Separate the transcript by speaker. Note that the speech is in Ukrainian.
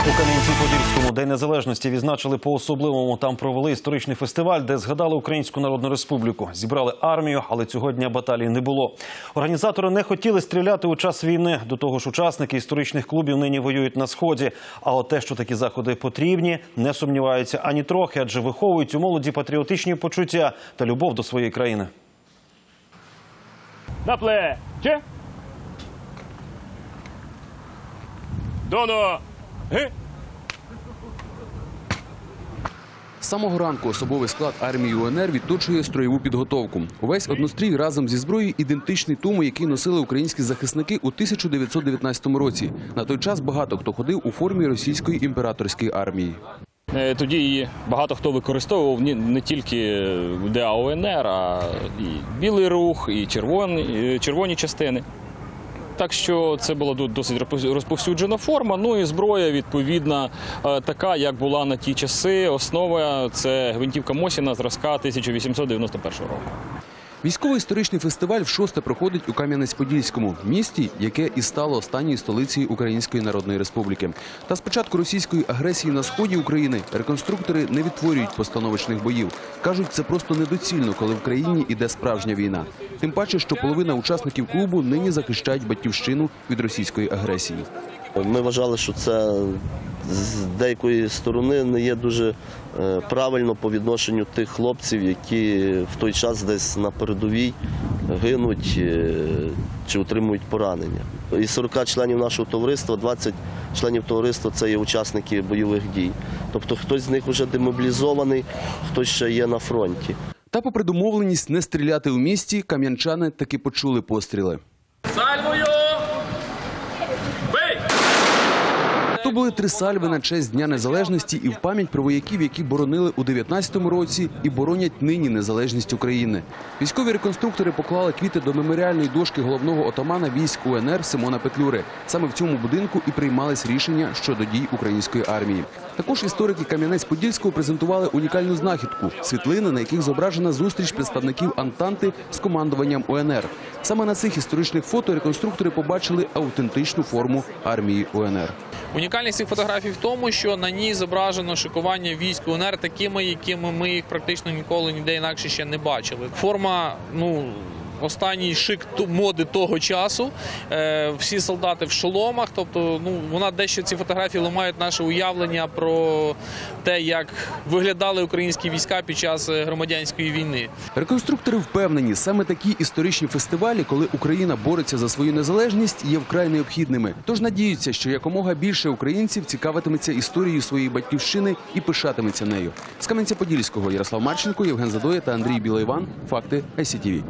Speaker 1: У Кам'янці-Подільському День Незалежності відзначили по-особливому. Там провели історичний фестиваль, де згадали Українську Народну Республіку. Зібрали армію, але цього дня баталії не було. Організатори не хотіли стріляти у час війни. До того ж, учасники історичних клубів нині воюють на сході. А от те, що такі заходи потрібні, не сумніваються ані трохи, адже виховують у молоді патріотичні почуття та любов до своєї країни.
Speaker 2: На плече. До ноги.
Speaker 3: З самого ранку особовий склад армії УНР відточує строєву підготовку. Увесь однострій разом зі зброєю ідентичний тому, який носили українські захисники у 1919 році. На той час багато хто ходив у формі російської імператорської армії.
Speaker 2: Е, Тоді її багато хто використовував не тільки ДА УНР, а і білий рух, і червоні, е, червоні частини. Так що це була досить розпов- розповсюджена форма. Ну і зброя відповідна е, така, як була на ті часи. Основа це гвинтівка Мосіна зразка 1891 року.
Speaker 3: Військово-історичний фестиваль вшосте проходить у Кам'янець-Подільському місті, яке і стало останньою столицею Української Народної Республіки. Та з початку російської агресії на сході України реконструктори не відтворюють постановочних боїв. кажуть, це просто недоцільно, коли в країні іде справжня війна. Тим паче, що половина учасників клубу нині захищають батьківщину від російської агресії.
Speaker 4: Ми вважали, що це з деякої сторони не є дуже е, правильно по відношенню тих хлопців, які в той час десь на передовій гинуть е, чи отримують поранення. Із 40 членів нашого товариства 20 членів товариства це є учасники бойових дій. Тобто хтось з них вже демобілізований, хтось ще є на фронті.
Speaker 3: Та, попри домовленість не стріляти у місті, кам'янчани таки почули постріли.
Speaker 2: Сальвою!
Speaker 3: То були три сальви на честь Дня Незалежності і в пам'ять про вояків, які боронили у 19-му році і боронять нині незалежність України. Військові реконструктори поклали квіти до меморіальної дошки головного отамана військ УНР Симона Петлюри. Саме в цьому будинку і приймались рішення щодо дій української армії. Також історики Кам'янець-Подільського презентували унікальну знахідку світлини, на яких зображена зустріч представників Антанти з командуванням УНР. Саме на цих історичних фото реконструктори побачили автентичну форму армії УНР.
Speaker 5: Унікальність цих фотографій в тому, що на ній зображено шикування військ УНР такими, якими ми їх практично ніколи ніде інакше ще не бачили. Форма, ну. Останній шик моди того часу. Е, всі солдати в шоломах. Тобто, ну вона дещо ці фотографії ламають наше уявлення про те, як виглядали українські війська під час е, громадянської війни.
Speaker 3: Реконструктори впевнені, саме такі історичні фестивалі, коли Україна бореться за свою незалежність, є вкрай необхідними. Тож надіються, що якомога більше українців цікавитиметься історією своєї батьківщини і пишатиметься нею. З Кам'янця-Подільського Ярослав Марченко, Євген Задоя та Андрій Білоїван. Факти СІТІВІ.